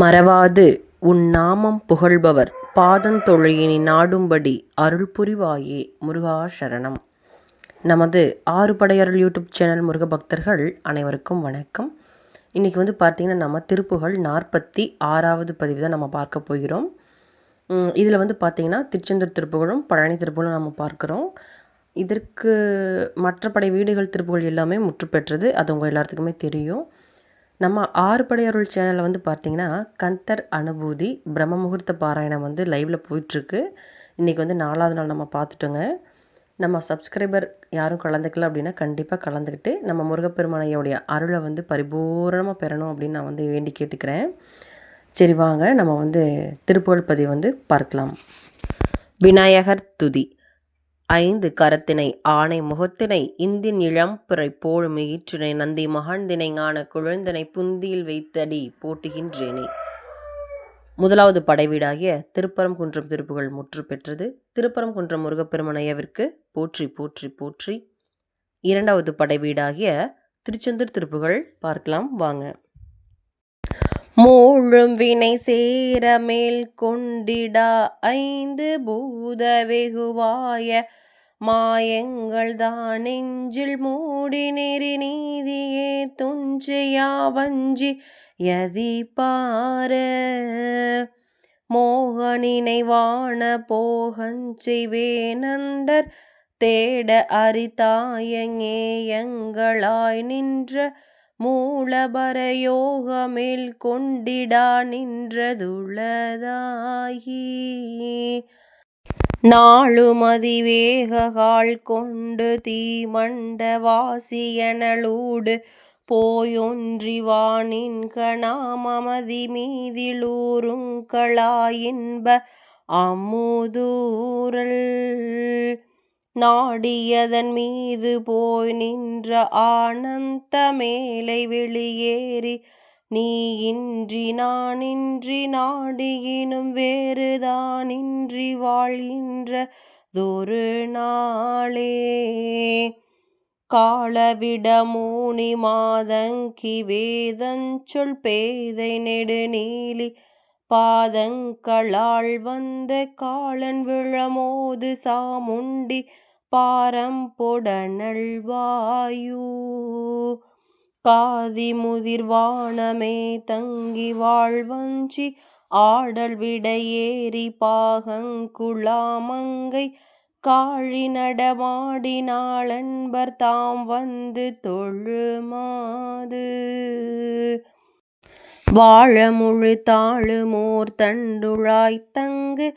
மறவாது உன் நாமம் புகழ்பவர். பாதந்தொழையினி நாடும்படி அருள் புரிவாயே முருகா சரணம் நமது ஆறு படையருள் யூடியூப் சேனல் முருக பக்தர்கள் அனைவருக்கும் வணக்கம். இன்றைக்கி வந்து பார்த்திங்கன்னா நம்ம திருப்புகள் நாற்பத்தி ஆறாவது பதிவு தான் நம்ம பார்க்க போகிறோம். இதில் வந்து பார்த்திங்கன்னா திருச்செந்தூர் திருப்புகளும் பழனி திருப்புகழும் நம்ம பார்க்குறோம். இதற்கு மற்ற படை வீடுகள் திருப்புகள் எல்லாமே முற்று பெற்றது அது உங்கள் எல்லாத்துக்குமே தெரியும். நம்ம ஆறுபடை அருள் சேனலில் வந்து பார்த்திங்கன்னா கந்தர் அனுபூதி பிரம்ம முகூர்த்த பாராயணம் வந்து லைவில் போயிட்டுருக்கு இன்றைக்கி வந்து நாலாவது நாள் நம்ம பார்த்துட்டோங்க. நம்ம சப்ஸ்கிரைபர் யாரும் கலந்துக்கல அப்படின்னா கண்டிப்பாக கலந்துக்கிட்டு நம்ம முருகப்பெருமானையோடைய அருளை வந்து பரிபூரணமாக பெறணும் அப்படின்னு நான் வந்து வேண்டி கேட்டுக்கிறேன். சரி வாங்க நம்ம வந்து திருப்புகழ் பதிவு வந்து பார்க்கலாம். விநாயகர் துதி. ஐந்து கரத்தினை ஆணை முகத்தினை இந்தின் இளம்பிறை போல் மிகிற்றினை நந்தி மகாந்தினை ஞான குழந்தினை புந்தியில் வைத்தடி போட்டுகின்றேனே. முதலாவது படைவீடாகிய திருப்பரங்குன்றம் திருப்புகள் முற்று பெற்றது. திருப்பரங்குன்றம் முருகப்பெருமனையவிற்கு போற்றி போற்றி போற்றி. இரண்டாவது படைவீடாகிய திருச்செந்தூர் திருப்புகள் பார்க்கலாம் வாங்க. மூழும் வினை சேர மேல் கொண்டிடா ஐந்து பூத வெகுவாய மாயங்கள் தான் நெஞ்சில் மூடி நெறி நீதியே துஞ்சையா வஞ்சி யதி பார. மோக நினைவான போகஞ்செய்வேனண்டர் தேட அரிதாயங்கேயங்களாய் நின்ற மூலபரயோகமேல் கொண்டிடா நின்றதுள்ளதாகி. நாளுமதிவேகால் கொண்டு தீமண்ட வாசியனலூடு போயொன்றி கணாமமதி மீதிலூருங்களாயின்ப அமுதூரல் நாடியதன் மீது போய் நின்ற ஆனந்த மேலை வெளியேறி நீ இன்றி நானின்றி நாடியினும் வேறுதானின்றி வாழ்கின்ற தொரு நாளே. காலவிட மூனி மாதங்கி வேதஞ்சொல் பேதை நெடுநீலி பாதங்களால் வந்த காலன் விழமோது சாமுண்டி பாரம் பொடனல் காதி முதிர்வானமே தங்கி வாழ்வஞ்சி. ஆடல் விடையேறி பாகங்குழாமங்கை காழி நடமாடினாளன்பர் தாம் வந்து தொழுமாது வாழமுழு தாழுமோர் தண்டுழாய்த்தங்கு தங்கு.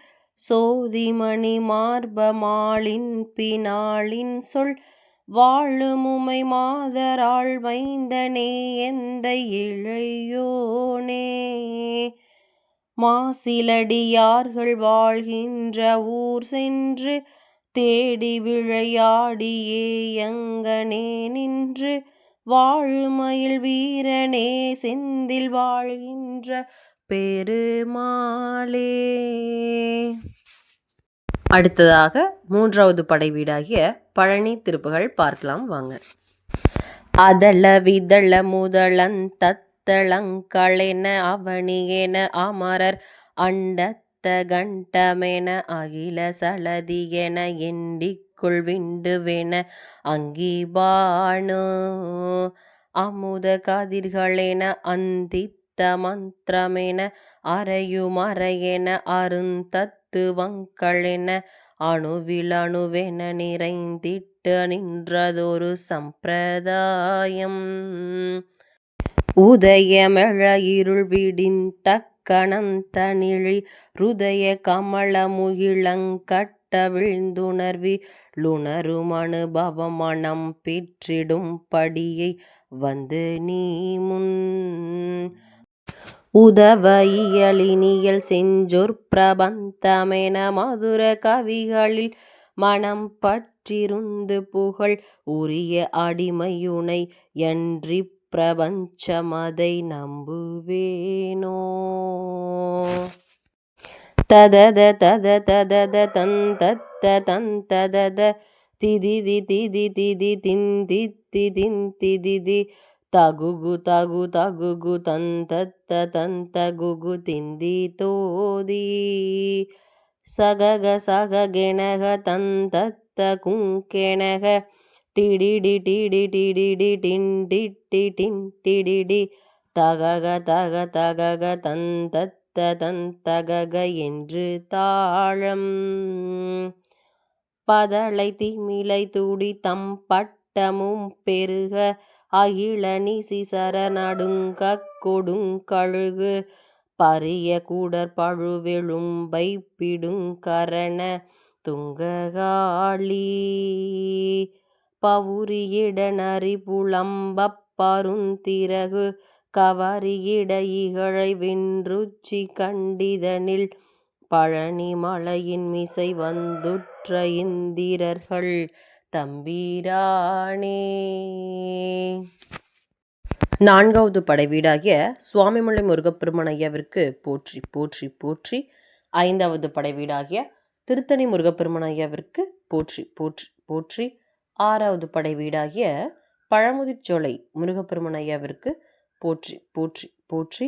சோதிமணி மார்பமாளின் பினாளின் சொல் வாழுமுமை மாதராள் வைந்தனே எந்த இழையோனே? மாசிலடியார்கள் வாழ்கின்ற ஊர் சென்று தேடி விளையாடியே எங்கனே நின்று வாழ்மயில் வீரனே செந்தில் வாழ்கின்ற பெருமாளே. அடுத்ததாக மூன்றாவது படை வீடாகிய பழனி திருப்புகள் பார்க்கலாம் வாங்க. அதள விதள முதளன் தத்தளங்களென அவனியென அமரர் அண்டத்த கண்டமென அகில சலதியென எண்டிக்குள் விண்டுவென அங்கிபானு அமுத கதிர்களென அந்தித்த மந்திரமென அறையுமறையென அருந்தத்துவங்களென அணுவிலணுவென நிறைந்திட்டு நின்றதொரு சம்பிரதாயம். உதயமெழ இருள் விடிந்தக்கணந்தனிழி ருதய கமலமுகிழங்கட்ட விழுந்துணர்வி லுணரும் அனுபவம் மனம் பெற்றிடும் படியை வந்து நீ முன். உதவ இயலினியல் செஞ்சொற் பிரபந்தமென மதுர கவிகளில் மனம் பற்றிருந்து புகழ் உரிய அடிமையுனை யன்றி பிரபஞ்சமதை நம்புவேனோ. ததத தத ததத தந்தத்த தந்ததத திதிதி திதி திதி தகுகு தகு தகுகு தந்தத்த தந்த குகு திந்தி தோதி. சகக சககெனக தந்தத்த குங்கெனக டிடிடி டிடி டிடிடி டின் டிட்டி டின் டிடிடி தகக தக தகக தந்தத்த தந்தகக என்று தாழம். பதலை திமிலை துடி தம் பட்டமும் பெருக. அகில நிசிசர நடுங்கக் கொடுங்கழுகு பரிய கூடற் பழுவெழும்பை பிடுங்கரண துங்ககாளி. பவுரியிட நரி பருந்திறகு கவரியிட இகழை வென்றுச்சி கண்டிதனில் பழனி மலையின் மிசை வந்துற்ற இந்திரர்கள். தம்பிரானே. நான்காவது படை வீடாகிய சுவாமிமலை முருகப்பெருமான் ஐயாவிற்கு போற்றி போற்றி போற்றி. ஐந்தாவது படை வீடாகிய திருத்தணி முருகப்பெருமான் ஐயாவிற்கு போற்றி போற்றி போற்றி. ஆறாவது படை வீடாகிய பழமுதிர்ச்சோலை முருகப்பெருமான் ஐயாவிற்கு போற்றி போற்றி. போற்றி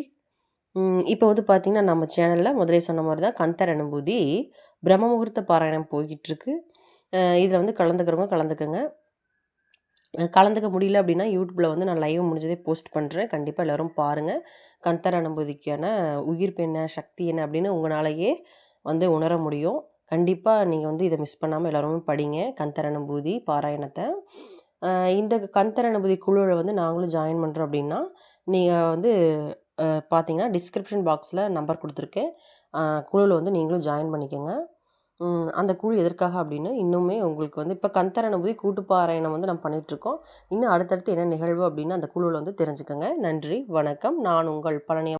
இப்போ வந்து பார்த்திங்கன்னா நம்ம சேனலில் முதலே சொன்ன மாதிரி தான் கந்தர் அனுபூதி பிரம்ம முகூர்த்த பாராயணம் போய்கிட்டுருக்கு இதில் வந்து கலந்துக்கிறவங்க கலந்துக்கங்க. கலந்துக்க முடியல அப்படின்னா யூடியூப்பில் வந்து நான் லைவ் முடிஞ்சதே போஸ்ட் பண்ணுறேன் கண்டிப்பாக எல்லோரும் பாருங்கள் கந்தர் அனுபூதிக்கான உயிர் என்ன சக்தி என்ன அப்படின்னு உங்களாலேயே வந்து உணர முடியும். கண்டிப்பாக நீங்கள் வந்து இதை மிஸ் பண்ணாமல் எல்லோருமே படிங்க. கந்தர் அனுபூதி பாராயணத்தை. இந்த கந்தர் அனுபூதி குழுவில் வந்து நாங்களும் ஜாயின் பண்ணுறோம் அப்படின்னா நீங்கள் வந்து பார்த்தீங்கன்னா டிஸ்கிரிப்ஷன் பாக்ஸில் நம்பர் கொடுத்துருக்கேன். குழுவில் வந்து நீங்களும் ஜாயின் பண்ணிக்கோங்க. அந்த குழு எதற்காக அப்படின்னு இன்னுமே உங்களுக்கு வந்து இப்போ கந்தர் அனுபூதி கூட்டுப்பாராயணம் வந்து நம்ம பண்ணிகிட்ருக்கோம் இன்னும் அடுத்தடுத்து என்ன நிகழ்வு அப்படின்னு அந்த குழுவில் வந்து தெரிஞ்சுக்கோங்க. நன்றி வணக்கம். நான் உங்கள் பழனியம்